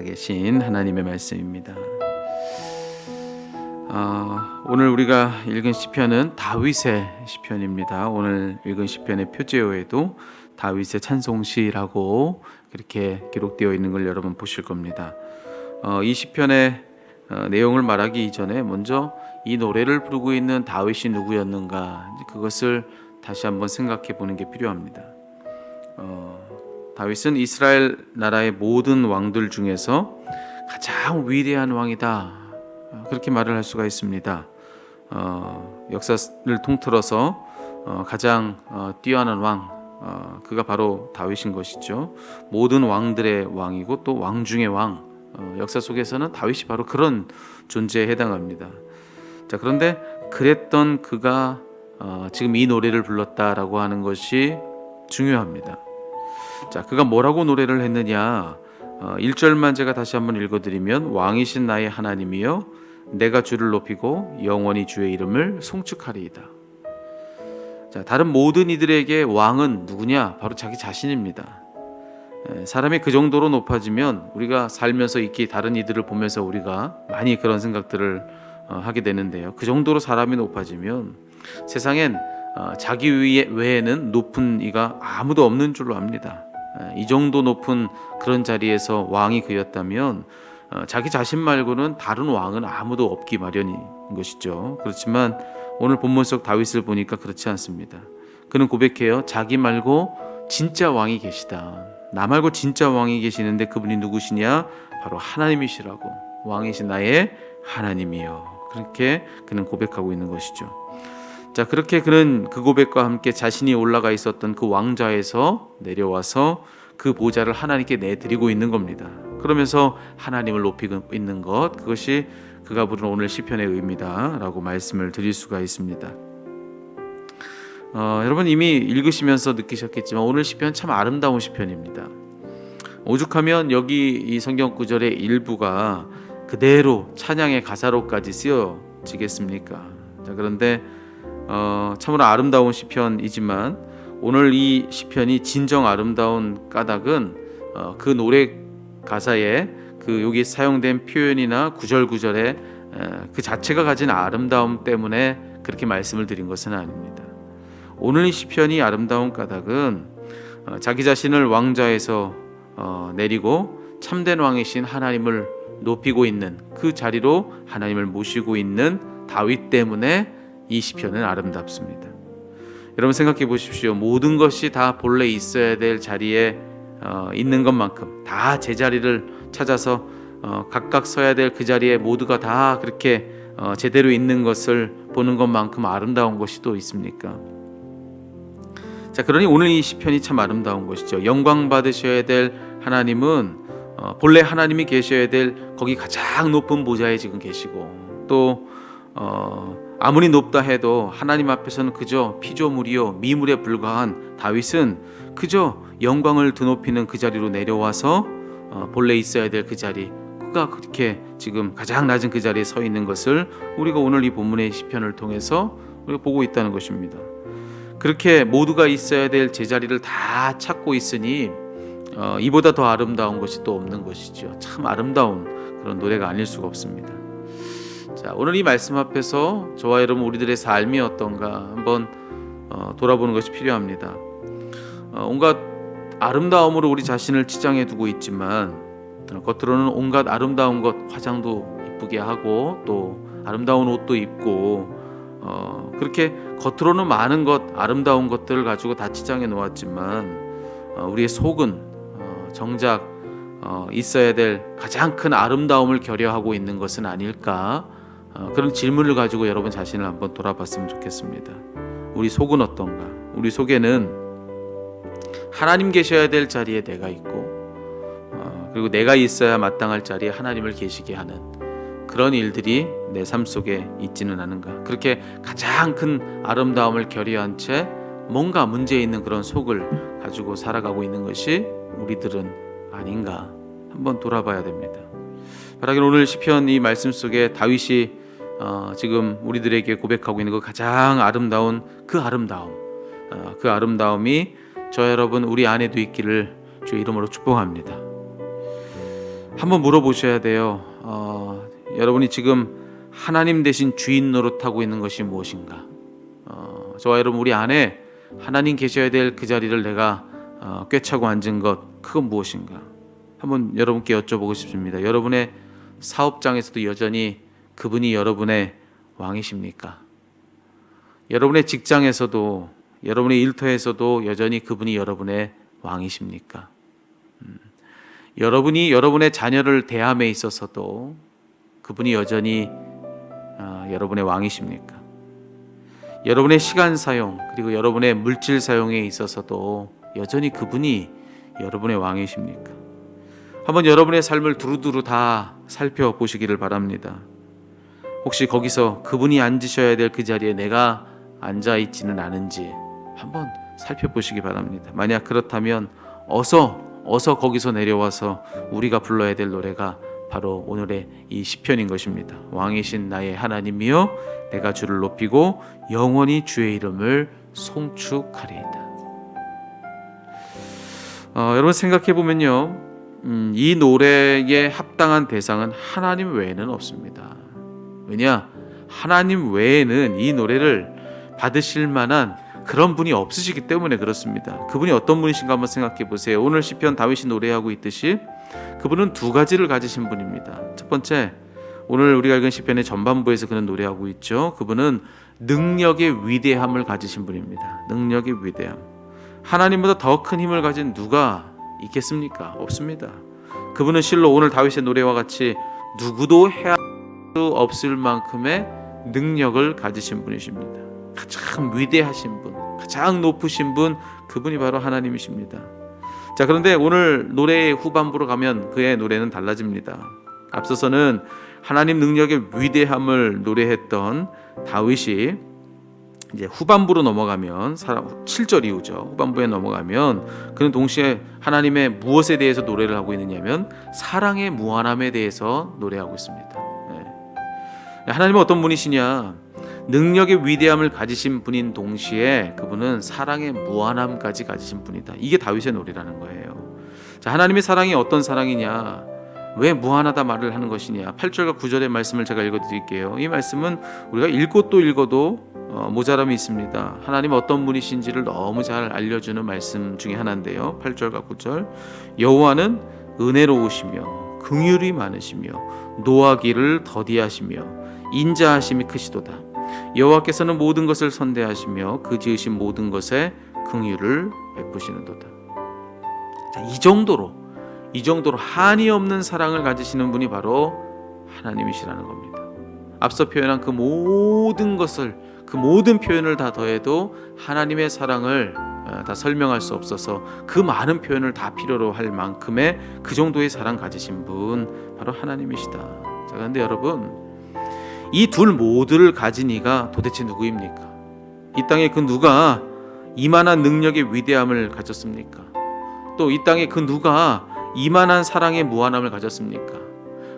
살아계신 하나님의 말씀입니다. 어, 오늘 우리가 읽은 시편은 다윗의 시편입니다. 오늘 읽은 시편의 표제어에도 다윗의 찬송시라고 그렇게 기록되어 있는 걸 여러분 보실 겁니다. 어, 이 시편의 어, 내용을 말하기 이전에 먼저 이 노래를 부르고 있는 다윗이 누구였는가 그것을 다시 한번 생각해 보는 게 필요합니다. 어, 다윗은 이스라엘 나라의 모든 왕들 중에서 가장 위대한 왕이다. 어, 그렇게 말을 할 수가 있습니다. 어, 역사를 통틀어서 어, 가장 어, 뛰어난 왕, 어, 그가 바로 다윗인 것이죠. 모든 왕들의 왕이고 또 왕 중의 왕. 어, 역사 속에서는 다윗이 바로 그런 존재에 해당합니다. 자 그런데 그랬던 그가 어, 지금 이 노래를 불렀다라고 하는 것이 중요합니다. 자, 그가 뭐라고 노래를 했느냐? 어, 1절만 제가 다시 한번 읽어드리면 왕이신 나의 하나님이여 내가 주를 높이고 영원히 주의 이름을 송축하리이다. 자, 다른 모든 이들에게 왕은 누구냐? 바로 자기 자신입니다. 에, 사람이 그 정도로 높아지면 우리가 살면서 익히 다른 이들을 보면서 우리가 많이 그런 생각들을 어, 하게 되는데요. 그 정도로 사람이 높아지면 세상엔 어, 자기 외에는 높은 이가 아무도 없는 줄로 압니다. 에, 이 정도 높은 그런 자리에서 왕이 그였다면 어, 자기 자신 말고는 다른 왕은 아무도 없기 마련인 것이죠. 그렇지만 오늘 본문 속 다윗을 보니까 그렇지 않습니다. 그는 고백해요. 자기 말고 진짜 왕이 계시다. 나 말고 진짜 왕이 계시는데 그분이 누구시냐? 바로 하나님이시라고. 왕이신 나의 하나님이요. 그렇게 그는 고백하고 있는 것이죠. 자, 그렇게 그는 그 고백과 함께 자신이 올라가 있었던 그 왕좌에서 내려와서 그 보좌를 하나님께 내드리고 있는 겁니다. 그러면서 하나님을 높이고 있는 것, 그것이 그가 부른 오늘 시편의 의미다라고 말씀을 드릴 수가 있습니다. 어, 여러분 이미 읽으시면서 느끼셨겠지만 오늘 시편 참 아름다운 시편입니다. 오죽하면 여기 이 성경 구절의 일부가 그대로 찬양의 가사로까지 쓰여지겠습니까? 자, 그런데 어, 참으로 아름다운 시편이지만 오늘 이 시편이 진정 아름다운 까닭은 어, 그 노래 가사에 그 여기 사용된 표현이나 구절 구절에 에, 그 자체가 가진 아름다움 때문에 그렇게 말씀을 드린 것은 아닙니다. 오늘 이 시편이 아름다운 까닭은 어, 자기 자신을 왕좌에서 어, 내리고 참된 왕이신 하나님을 높이고 있는 그 자리로 하나님을 모시고 있는 다윗 때문에 이 시편은 아름답습니다. 여러분 생각해 보십시오. 모든 것이 다 본래 있어야 될 자리에 어, 있는 것만큼 다 제자리를 찾아서 어, 각각 서야 될 그 자리에 모두가 다 그렇게 어, 제대로 있는 것을 보는 것만큼 아름다운 것이 또 있습니까? 자, 그러니 오늘 이 시편이 참 아름다운 것이죠. 영광 받으셔야 될 하나님은 어, 본래 하나님이 계셔야 될 거기 가장 높은 보좌에 지금 계시고 또 어, 아무리 높다 해도 하나님 앞에서는 그저 피조물이요 미물에 불과한 다윗은 그저 영광을 드높이는 그 자리로 내려와서 어, 본래 있어야 될 그 자리 그가 그렇게 지금 가장 낮은 그 자리에 서 있는 것을 우리가 오늘 이 본문의 시편을 통해서 우리가 보고 있다는 것입니다. 그렇게 모두가 있어야 될 제자리를 다 찾고 있으니 어, 이보다 더 아름다운 것이 또 없는 것이죠. 참 아름다운 그런 노래가 아닐 수가 없습니다. 자, 오늘 이 말씀 앞에서 저와 여러분 우리들의 삶이 어떤가 한번 어, 돌아보는 것이 필요합니다. 어, 온갖 아름다움으로 우리 자신을 치장해 두고 있지만 어, 겉으로는 온갖 아름다운 것 화장도 이쁘게 하고 또 아름다운 옷도 입고 어, 그렇게 겉으로는 많은 것 아름다운 것들을 가지고 다 치장해 놓았지만 어, 우리의 속은 어, 정작 어, 있어야 될 가장 큰 아름다움을 결여하고 있는 것은 아닐까 어, 그런 질문을 가지고 여러분 자신을 한번 돌아봤으면 좋겠습니다. 우리 속은 어떤가? 우리 속에는 하나님 계셔야 될 자리에 내가 있고 어, 그리고 내가 있어야 마땅할 자리에 하나님을 계시게 하는 그런 일들이 내 삶 속에 있지는 않은가? 그렇게 가장 큰 아름다움을 결여한 채 뭔가 문제 있는 그런 속을 가지고 살아가고 있는 것이 우리들은 아닌가? 한번 돌아봐야 됩니다. 바라긴 오늘 시편 이 말씀 속에 다윗이 어, 지금 우리들에게 고백하고 있는 그 가장 아름다운 그 아름다움, 어, 그 아름다움이 저 여러분 우리 안에도 있기를 주 이름으로 축복합니다. 한번 물어보셔야 돼요. 어, 여러분이 지금 하나님 대신 주인 노릇하고 있는 것이 무엇인가? 어, 저와 여러분 우리 안에 하나님 계셔야 될 그 자리를 내가 어, 꿰차고 앉은 것 그건 무엇인가? 한번 여러분께 여쭤보고 싶습니다. 여러분의 사업장에서도 여전히 그분이 여러분의 왕이십니까? 여러분의 직장에서도 여러분의 일터에서도 여전히 그분이 여러분의 왕이십니까? 음, 여러분이 여러분의 자녀를 대함에 있어서도 그분이 여전히 어, 여러분의 왕이십니까? 여러분의 시간 사용 그리고 여러분의 물질 사용에 있어서도 여전히 그분이 여러분의 왕이십니까? 한번 여러분의 삶을 두루두루 다 살펴보시기를 바랍니다. 혹시 거기서 그분이 앉으셔야 될 그 자리에 내가 앉아 있지는 않은지 한번 살펴보시기 바랍니다. 만약 그렇다면 어서 어서 거기서 내려와서 우리가 불러야 될 노래가 바로 오늘의 이 시편인 것입니다. 왕이신 나의 하나님이여 내가 주를 높이고 영원히 주의 이름을 송축하리이다. 어, 여러분 생각해 보면요, 음, 이 노래에 합당한 대상은 하나님 외에는 없습니다. 왜냐, 하나님 외에는 이 노래를 받으실 만한 그런 분이 없으시기 때문에 그렇습니다. 그분이 어떤 분이신가 한번 생각해 보세요. 오늘 시편 다윗이 노래하고 있듯이 그분은 두 가지를 가지신 분입니다. 첫 번째, 오늘 우리가 읽은 시편의 전반부에서 그는 노래하고 있죠. 그분은 능력의 위대함을 가지신 분입니다. 능력의 위대함. 하나님보다 더 큰 힘을 가진 누가 있겠습니까? 없습니다. 그분은 실로 오늘 다윗의 노래와 같이 누구도 해할 수 없을 만큼의 능력을 가지신 분이십니다. 가장 위대하신 분, 가장 높으신 분, 그분이 바로 하나님이십니다. 자, 그런데 오늘 노래의 후반부로 가면 그의 노래는 달라집니다. 앞서서는 하나님 능력의 위대함을 노래했던 다윗이 이제 후반부로 넘어가면 7절 이후죠. 후반부에 넘어가면 그는 동시에 하나님의 무엇에 대해서 노래를 하고 있느냐면 사랑의 무한함에 대해서 노래하고 있습니다. 네. 하나님은 어떤 분이시냐? 능력의 위대함을 가지신 분인 동시에 그분은 사랑의 무한함까지 가지신 분이다. 이게 다윗의 노래라는 거예요. 자, 하나님의 사랑이 어떤 사랑이냐? 왜 무한하다 말을 하는 것이냐? 8절과 9절의 말씀을 제가 읽어 드릴게요. 이 말씀은 우리가 읽고 또 읽어도 어, 모자람이 있습니다. 하나님 어떤 분이신지를 너무 잘 알려 주는 말씀 중에 하나인데요. 8절과 9절 여호와는 은혜로우시며 긍휼이 많으시며 노하기를 더디하시며 인자하심이 크시도다. 여호와께서는 모든 것을 선대하시며 그 지으신 모든 것에 긍휼을 베푸시는도다. 자, 이 정도로 이 정도로 한이 없는 사랑을 가지시는 분이 바로 하나님이시라는 겁니다. 앞서 표현한 그 모든 것을 그 모든 표현을 다 더해도 하나님의 사랑을 어, 다 설명할 수 없어서 그 많은 표현을 다 필요로 할 만큼의 그 정도의 사랑 가지신 분 바로 하나님이시다. 자, 그런데 여러분 이 둘 모두를 가진 이가 도대체 누구입니까? 이 땅에 그 누가 이만한 능력의 위대함을 가졌습니까? 또 이 땅에 그 누가 이만한 사랑의 무한함을 가졌습니까?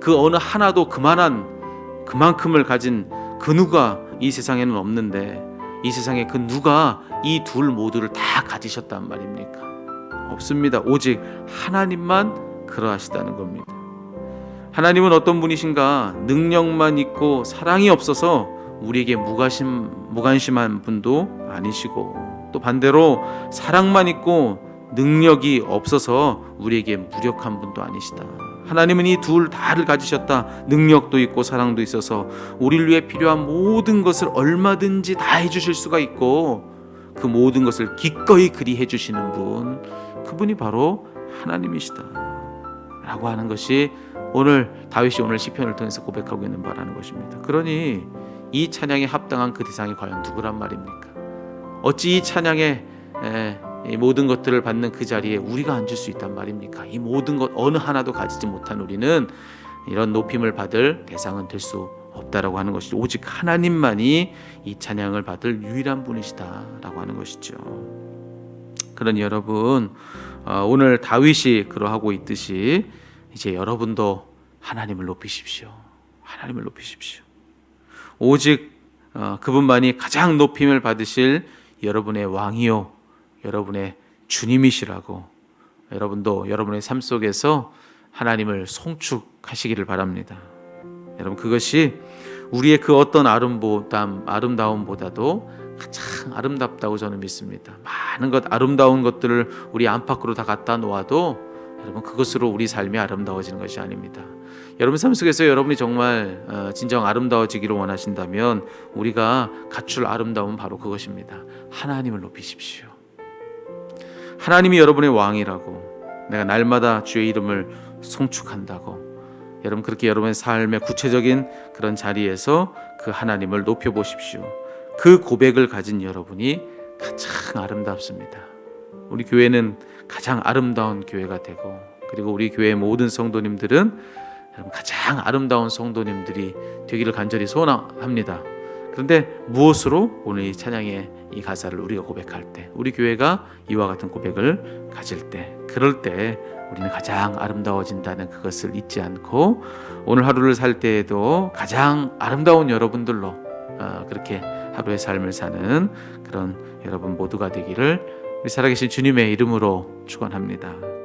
그 어느 하나도 그만한 그만큼을 가진 그 누가 이 세상에는 없는데 이 세상에 그 누가 이 둘 모두를 다 가지셨단 말입니까? 없습니다. 오직 하나님만 그러하시다는 겁니다. 하나님은 어떤 분이신가? 능력만 있고 사랑이 없어서 우리에게 무관심 무관심한 분도 아니시고 또 반대로 사랑만 있고 능력이 없어서 우리에게 무력한 분도 아니시다. 하나님은 이 둘 다를 가지셨다. 능력도 있고 사랑도 있어서 우리를 위해 필요한 모든 것을 얼마든지 다 해주실 수가 있고 그 모든 것을 기꺼이 그리 해주시는 분, 그분이 바로 하나님이시다. 라고 하는 것이 오늘 다윗이 오늘 시편을 통해서 고백하고 있는 바라는 것입니다. 그러니 이 찬양에 합당한 그 대상이 과연 누구란 말입니까? 어찌 이 찬양에 에, 이 모든 것들을 받는 그 자리에 우리가 앉을 수 있단 말입니까? 이 모든 것 어느 하나도 가지지 못한 우리는 이런 높임을 받을 대상은 될 수 없다라고 하는 것이죠. 오직 하나님만이 이 찬양을 받을 유일한 분이시다라고 하는 것이죠. 그러니 여러분 어, 오늘 다윗이 그러하고 있듯이 이제 여러분도 하나님을 높이십시오. 하나님을 높이십시오. 오직 어, 그분만이 가장 높임을 받으실 여러분의 왕이요 여러분의 주님이시라고 여러분도 여러분의 삶 속에서 하나님을 송축하시기를 바랍니다. 여러분 그것이 우리의 그 어떤 아름보담 아름다움보다 도 가장 아름답다고 저는 믿습니다. 많은 것 아름다운 것들을 우리 안팎으로 다 갖다 놓아도 여러분 그것으로 우리 삶이 아름다워지는 것이 아닙니다. 여러분 삶 속에서 여러분이 정말 어, 진정 아름다워지기를 원하신다면 우리가 갖출 아름다움은 바로 그것입니다. 하나님을 높이십시오. 하나님이 여러분의 왕이라고 내가 날마다 주의 이름을 송축한다고 여러분 그렇게 여러분의 삶의 구체적인 그런 자리에서 그 하나님을 높여 보십시오. 그 고백을 가진 여러분이 가장 아름답습니다. 우리 교회는 가장 아름다운 교회가 되고 그리고 우리 교회 모든 성도님들은 가장 아름다운 성도님들이 되기를 간절히 소원합니다. 그런데 무엇으로 오늘 이 찬양의 이 가사를 우리가 고백할 때 우리 교회가 이와 같은 고백을 가질 때 그럴 때 우리는 가장 아름다워진다는 그것을 잊지 않고 오늘 하루를 살 때에도 가장 아름다운 여러분들로 어, 그렇게 하루의 삶을 사는 그런 여러분 모두가 되기를 우리 살아계신 주님의 이름으로 축원합니다.